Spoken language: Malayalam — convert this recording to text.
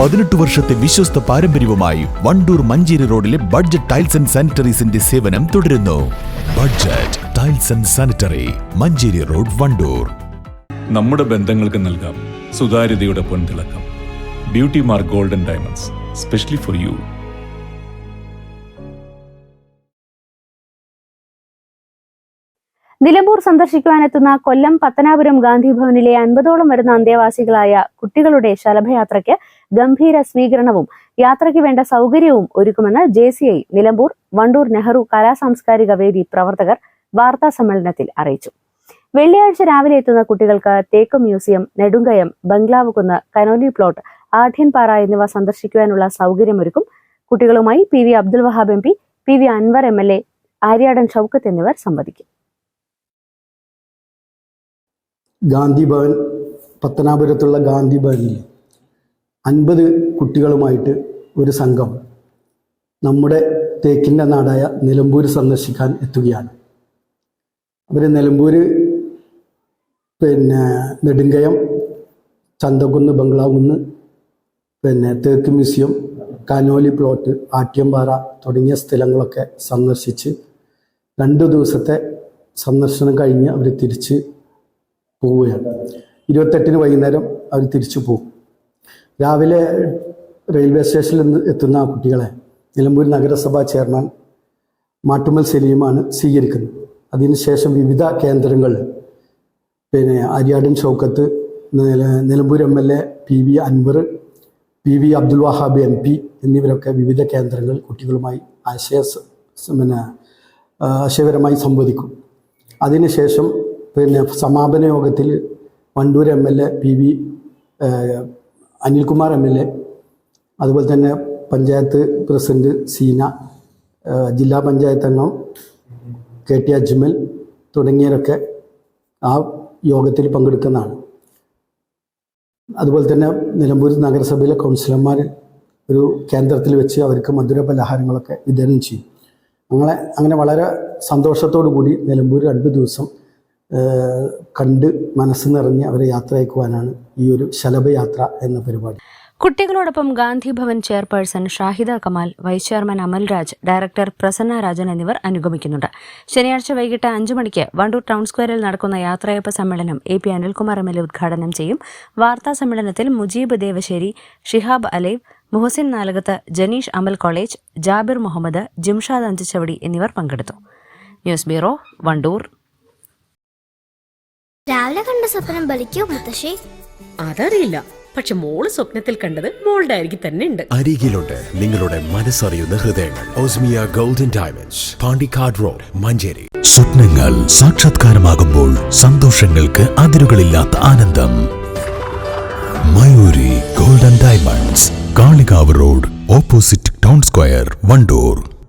പതിനെട്ട് വർഷത്തെ വിശ്വസ്ത പാരമ്പര്യവുമായി വണ്ടൂർ മഞ്ചേരി റോഡിലെ ബഡ്ജറ്റ് ടൈൽസ് ആൻഡ് സാനിറ്ററീസിന്റെ സേവനം തുടരുന്നു. Budget tiles and sanitary Manjeri road Wandoor. നമ്മുടെ ബന്ധങ്ങൾക്ക് നൽകാം സുതാര്യതയുടെ പൊൻതിളക്കം. Beauty mark golden diamonds specially for you. Nilambur സന്ദർശിക്കുവാനെത്തുന്ന Kollam Pathanapuram ഗാന്ധിഭവനിലെ അൻപതോളം വരുന്ന അന്തേവാസികളായ കുട്ടികളുടെ ശലഭയാത്രയ്ക്ക് ഗംഭീര സ്വീകരണവും യാത്രയ്ക്ക് വേണ്ട സൗകര്യവും ഒരുക്കുമെന്ന് ജെ നിലമ്പൂർ വണ്ടൂർ നെഹ്റു കലാസാംസ്കാരിക വേദി പ്രവർത്തകർ വാർത്താ സമ്മേളനത്തിൽ അറിയിച്ചു. വെള്ളിയാഴ്ച രാവിലെ എത്തുന്ന കുട്ടികൾക്ക് തേക്ക് മ്യൂസിയം നെടുങ്കയം ബംഗ്ലാവ് കുന്ന് കനോലി പ്ലോട്ട് ആഢ്യൻപാറ എന്നിവ സന്ദർശിക്കുവാനുള്ള സൗകര്യമൊരുക്കും. കുട്ടികളുമായി P V Abdul Wahab M P P V Anvar M L A Aryadan Shoukath എന്നിവർ സംവദിക്കും. ഗാന്ധി ഭവൻ പത്തനാപുരത്തുള്ള ഗാന്ധി ഭവനിൽ അൻപത് കുട്ടികളുമായിട്ട് ഒരു സംഘം നമ്മുടെ തേക്കിന്റെ നാടായ നിലമ്പൂർ സന്ദർശിക്കാൻ എത്തുകയാണ്. അവർ നിലമ്പൂർ പിന്നെ നെടുങ്കയം ചന്തകുന്ന് ബംഗ്ലാവുന്ന് പിന്നെ തേക്ക് മ്യൂസിയം കനോലി പ്ലോട്ട് ആട്യംപാറ തുടങ്ങിയ സ്ഥലങ്ങളൊക്കെ സന്ദർശിച്ച് രണ്ട് ദിവസത്തെ സന്ദർശനം കഴിഞ്ഞ് അവർ തിരിച്ച് പോവുകയാണ്. ഇരുപത്തെട്ടിന് വൈകുന്നേരം അവർ തിരിച്ചു പോകും രാവിലെ റെയിൽവേ സ്റ്റേഷനിൽ എത്തുന്ന കുട്ടികളെ നിലമ്പൂർ നഗരസഭാ ചെയർമാൻ മാട്ടുമൽ സലീമാണ് സ്വീകരിക്കുന്നത്. അതിനുശേഷം വിവിധ കേന്ദ്രങ്ങൾ പിന്നെ ആര്യാടൻ ഷൗക്കത്ത് നില- Nilambur M L A P V Anvar P V Abdul Wahab M P എന്നിവരൊക്കെ വിവിധ കേന്ദ്രങ്ങൾ കുട്ടികളുമായി ആശയ പിന്നെ ആശയപരമായി സംവദിക്കും. അതിനുശേഷം പിന്നെ സമാപന യോഗത്തിൽ Wandoor M L A P V Anilkumar M L A അതുപോലെ തന്നെ പഞ്ചായത്ത് പ്രസിഡന്റ് സീന ജില്ലാ പഞ്ചായത്ത് അംഗം കെ ടി അജ്മൽ തുടങ്ങിയവരൊക്കെ ആ യോഗത്തിൽ പങ്കെടുക്കുന്നതാണ്. അതുപോലെ തന്നെ നിലമ്പൂർ നഗരസഭയിലെ കൗൺസിലർമാർ ഒരു കേന്ദ്രത്തിൽ വെച്ച് അവർക്ക് മധുര പലഹാരങ്ങളൊക്കെ വിതരണം ചെയ്യും. അങ്ങനെ അങ്ങനെ വളരെ സന്തോഷത്തോടു കൂടി നിലമ്പൂർ രണ്ട് ദിവസം കണ്ട് മനസ്സ് നിറഞ്ഞ് അവരെ യാത്ര അയക്കുവാനാണ് ഈ ഒരു ശലഭയാത്ര എന്ന പരിപാടി. കുട്ടികളോടൊപ്പം Gandhi Bhavan chairperson Shahida Kamal vice chairman Amalraj director Prasanna Rajan എന്നിവർ അനുഗമിക്കുന്നുണ്ട്. ശനിയാഴ്ച വൈകിട്ട് അഞ്ചു മണിക്ക് വണ്ടൂർ ടൗൺ സ്ക്വയറിൽ നടക്കുന്ന യാത്രയപ്പ് സമ്മേളനം A P Anilkumar M L ഉദ്ഘാടനം ചെയ്യും. വാർത്താ സമ്മേളനത്തിൽ മുജീബ് ദേവശേരി ഷിഹാബ് അലൈവ് മുഹസിൻ നാലകത്ത് ജനീഷ് അമൽ കോളേജ് ജാബിർ മുഹമ്മദ് ജിംഷാദ് അഞ്ചുചവടി എന്നിവർ പങ്കെടുത്തു. News bureau Wandoor. രാവിലെ കണ്ട സ്വപ്നം ബലിക്കോ മുത്തശ്ശി? അതറിയില്ല. പക്ഷെ മോൾ സ്വപ്നത്തിൽ കണ്ടത് മോളുടെ അരികിൽ തന്നെ ഉണ്ട്. അരികിലുണ്ട്. നിങ്ങളുടെ മനസ്സറിയുന്ന ഹൃദയങ്ങൾ. Osmiya golden diamonds. Pandikkad road Manjeri. സ്വപ്നങ്ങൾ സാക്ഷാത്കാരമാകുമ്പോൾ സന്തോഷങ്ങൾക്ക് അതിരുകളില്ലാത്ത ആനന്ദം. Mayoori golden diamonds. Kalikavu road opposite town square Wandoor.